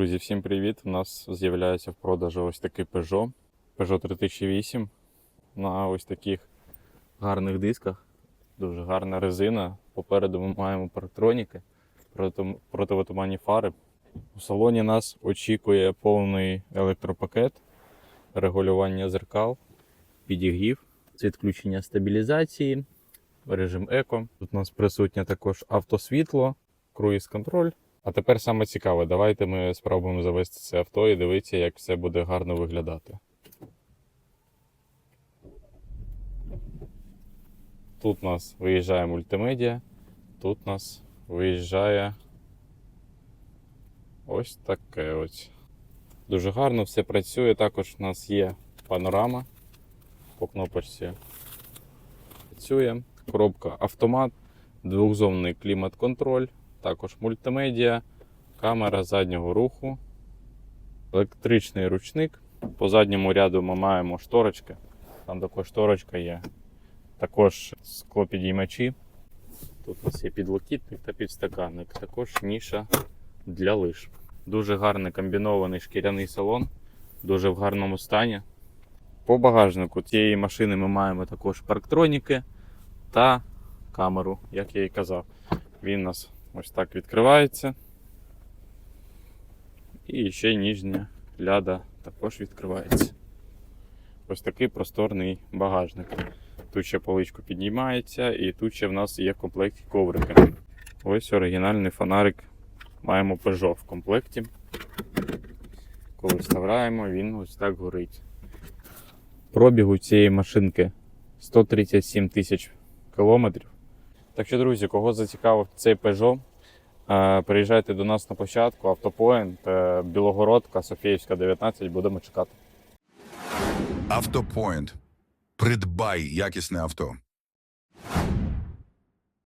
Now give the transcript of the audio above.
Друзі, всім привіт! У нас з'являється в продажу ось такий Peugeot. Peugeot 3008 на ось таких гарних дисках. Дуже гарна резина. Попереду ми маємо парктроніки, проти- противотуманні фари. У салоні нас очікує повний електропакет, регулювання зеркал, підігрів, відключення стабілізації, режим еко. Тут у нас присутнє також автосвітло, круїз-контроль. А тепер саме цікаве, давайте ми спробуємо завести це авто і дивитися, як все буде гарно виглядати. Тут у нас виїжджає мультимедіа, тут у нас виїжджає ось таке ось. Дуже гарно все працює. Також у нас є панорама по кнопочці. Працює. Коробка автомат, двохзонний клімат-контроль, також мультимедіа, камера заднього руху, електричний ручник. По задньому ряду ми маємо шторочки. Там також шторочка є. Також склопідіймачі. Тут у нас є підлокітник та підстаканник. Також ніша для лиж. Дуже гарний комбінований шкіряний салон, дуже в гарному стані. По багажнику цієї машини ми маємо також парктроніки та камеру, як я і казав. Він у нас ось так відкривається. І ще ніжня ляда також відкривається. Ось такий просторний багажник. Тут ще поличку піднімається, і тут ще в нас є в комплекті коврики. Ось оригінальний фонарик. Маємо Peugeot в комплекті. Коли вставляємо, він ось так горить. Пробігу цієї машинки 137 тисяч кілометрів. Так що, друзі, кого зацікавив цей Peugeot, е, приїжджайте до нас на початку, Автопоінт, е, Білогородка, Софіївська, 19, будемо чекати. Автопоінт. Придбай якісне авто.